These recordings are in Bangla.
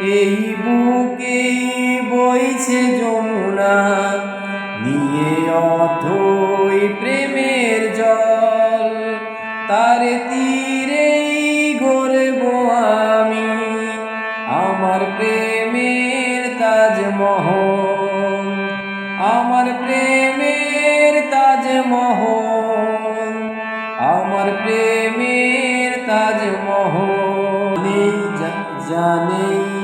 এই বুকে বইছে যমুনা, নিয়ে অথই প্রেমের জল। তার তীরেই গড়ব আমি, আমার প্রেমের তাজমহল। আমার প্রেমের তাজমহল, আমার প্রেমের তাজমহল। জা- জানে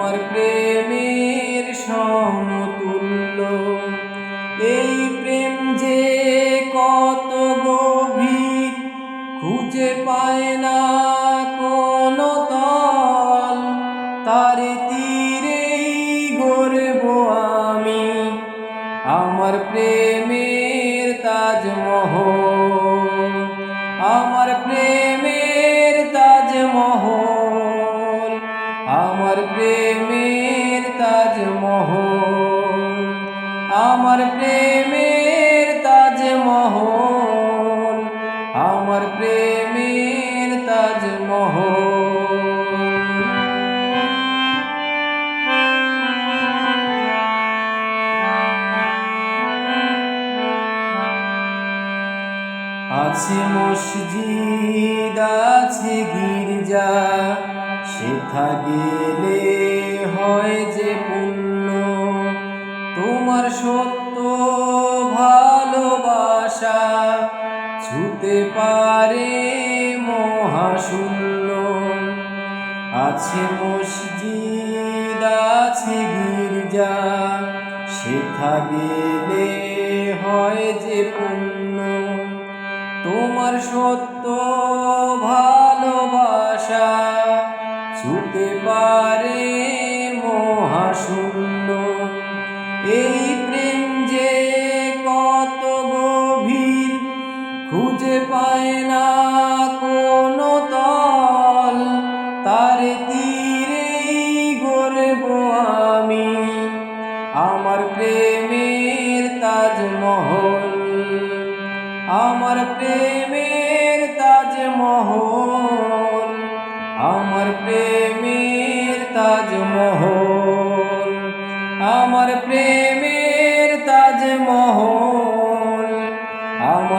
তোমার প্রেমের সমতুল্য। এই প্রেম যে কত গভীর, খুঁজে পায় না কোনো তল। তার তীরেই গড়ব আমি, আমার প্রেমের তাজমহল। আমার প্রেমের প্রেমের তাজমহল। আমার প্রেমের তাজমহল। আমার প্রেমের তাজমহল। আছে মসজিদ আছে গির্জা। সেথা গেলে হয় যে পুণ্য। তোমার সত্য ভালোবাসা ছুতে পারে মহাশূন্য। আছে মসজিদ, আছে গির্জা সেথা গেলে হয় যে পুণ্য। তোমার সত্য ভালোবাসা মহাশূন্য এই প্রেম যে কত গভীর, খুঁজে পায় না কোনো তল তার তীরেই গড়ব আমি, আমার প্রেমের তাজমহল। আমার প্রেমের তাজমহল, আমার প্রেমের তাজমহল।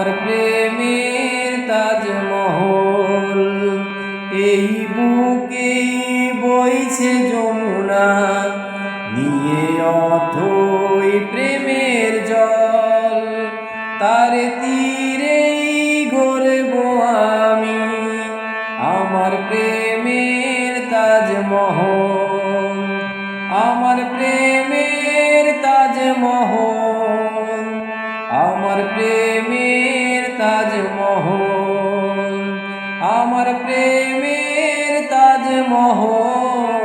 আমার প্রেমের তাজমহল। এই বুকে বইছে যমুনা, নিয়ে অথই প্রেমের জল। তার তীরেই গড়ব আমি আমার প্রেমের তাজমহল। আমার প্রেমের তাজমহল, আমার তাজমহল আমার প্রেমের তাজমহল।